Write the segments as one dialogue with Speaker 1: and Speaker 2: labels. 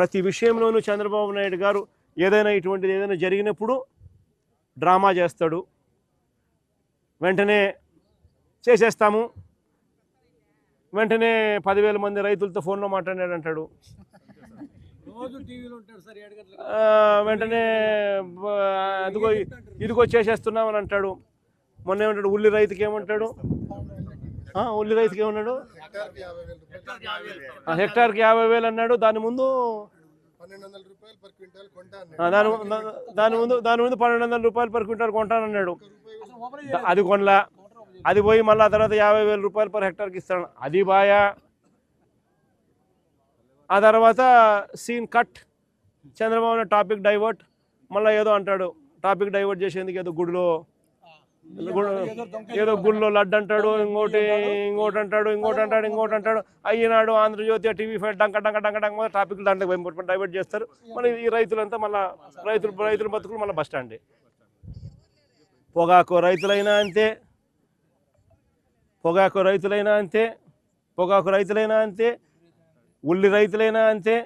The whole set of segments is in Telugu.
Speaker 1: ప్రతి విషయంలోనూ చంద్రబాబు నాయుడు గారు ఏదైనా ఇటువంటిది ఏదైనా జరిగినప్పుడు డ్రామా చేస్తాడు. వెంటనే చేసేస్తాము. వెంటనే పదివేల మంది రైతులతో ఫోన్లో మాట్లాడాడు అంటాడు. వెంటనే అదిగో ఇదిగో చేసేస్తున్నామని అంటాడు. మొన్న ఏమంటాడు ఉల్లి రైతుకి ఏమంటాడు ఉల్లి రైతుకి ఏమన్నాడు ఆ, హెక్టార్కి యాభై వేలు అన్నాడు. దాని ముందు దాని దాని ముందు దాని ముందు పన్నెండు వందల రూపాయలు పర్ క్వింటాల్ కొంటానన్నాడు అది కొనలా. అది పోయి మళ్ళీ ఆ తర్వాత యాభై వేల రూపాయలు పర్ హెక్టార్కి ఇస్తాడు. అది బాయా. ఆ తర్వాత scene cut. Chandrababu topic divert. మళ్ళీ ఏదో అంటాడు. టాపిక్ డైవర్ట్ చేసేందుకు ఏదో గుడిలో గుడి- ఏదో గుడిలో లడ్డు అంటాడు ఇంకోటి ఇంకోటి అంటాడు. ఇంకోటి అంటాడు ఇంకోటి అంటాడు అయ్యినాడు ఆంధ్రజ్యోతి టీవీ ఫైవ్ డంక డంక డంక డంక టాపిక్ దాంట్లో డైవర్ట్ చేస్తారు. మళ్ళీ ఈ రైతులంతా మళ్ళీ రైతులు రైతుల బతుకులు మళ్ళీ బస్ స్టాండ్ పొగాకు రైతులైనా అంతే. పొగాకు రైతులైనా అంతే. పొగాకు రైతులైనా అంతే. ఉల్లి రైతులైనా అంతే.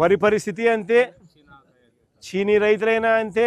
Speaker 1: వరి పరిస్థితి అంతే. చీనీ రైతులైనా అంతే.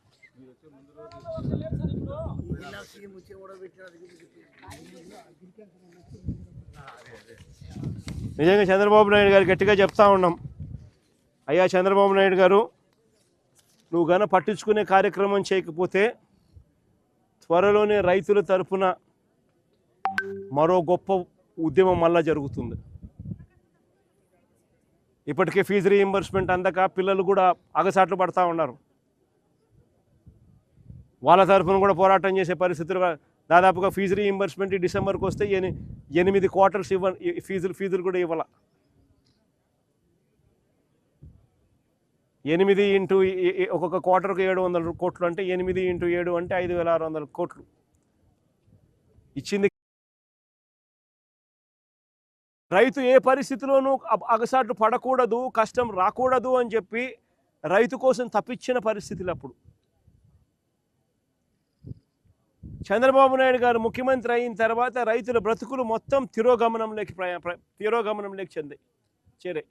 Speaker 1: నిజంగా చంద్రబాబు నాయుడు గారు గట్టిగా చెప్తా ఉన్నాం. అయ్యా చంద్రబాబు నాయుడు గారు నువ్వు గన పట్టించుకునే కార్యక్రమం చేయకపోతే త్వరలోనే రైతుల తరఫున మరో గొప్ప ఉద్యమం మళ్ళా జరుగుతుంది. ఇప్పటికే ఫీజు రీయింబర్స్మెంట్ అందక పిల్లలు కూడా అగసాట్లు పడతా ఉన్నారు. వాళ్ళ తరఫున కూడా పోరాటం చేసే పరిస్థితులు దాదాపుగా ఫీజు రీఇంబర్స్మెంట్ డిసెంబర్కి వస్తే ఎని ఎనిమిది క్వార్టర్స్ ఇవ్వ ఫీజులు ఫీజులు కూడా ఇవ్వాల. ఎనిమిది ఇంటూ ఒక్కొక్క క్వార్టర్కు ఏడు వందల కోట్లు అంటే ఎనిమిది ఇంటూ ఏడు అంటే ఐదు వేల ఆరు వందల కోట్లు. ఇచ్చింది రైతు ఏ పరిస్థితిలోనూ అగసాట్లు పడకూడదు కష్టం రాకూడదు అని చెప్పి రైతు కోసం తప్పించిన పరిస్థితులు అప్పుడు. చంద్రబాబు నాయుడు గారు ముఖ్యమంత్రి అయిన తర్వాత రైతుల బ్రతుకులు మొత్తం తిరోగమనంలోకి ప్రయా తిరోగమనంలోకి చెందాయి చేరాయి.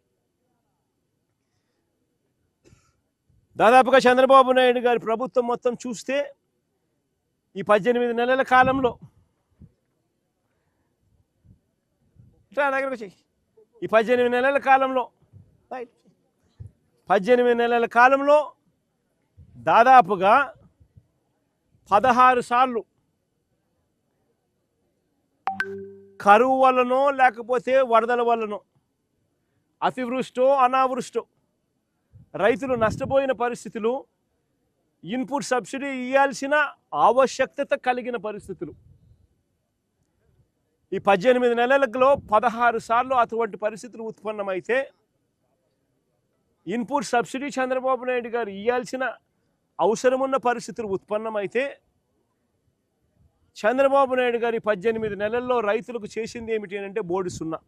Speaker 1: దాదాపుగా చంద్రబాబు నాయుడు గారి ప్రభుత్వం మొత్తం చూస్తే ఈ పద్దెనిమిది నెలల కాలంలో దగ్గరకు ఈ పద్దెనిమిది నెలల కాలంలో పద్దెనిమిది నెలల కాలంలో దాదాపుగా పదహారు సార్లు కరువు వల్లనో లేకపోతే వరదల వల్లనో అతివృష్టో అనావృష్టో. రైతులు నష్టపోయిన పరిస్థితులు ఇన్పుట్ సబ్సిడీ ఇవ్వాల్సిన ఆవశ్యకత కలిగిన పరిస్థితులు. ఈ పద్దెనిమిది నెలలలో పదహారు సార్లు అటువంటి పరిస్థితులు ఉత్పన్నమైతే ఇన్పుట్ సబ్సిడీ చంద్రబాబు నాయుడు గారు ఇవ్వాల్సిన అవసరమున్న పరిస్థితులు ఉత్పన్నమైతే చంద్రబాబు నాయుడు గారి పద్దెనిమిది నెలల్లో రైతులకు చేసింది ఏమిటి అంటే బోర్డు సున్నా.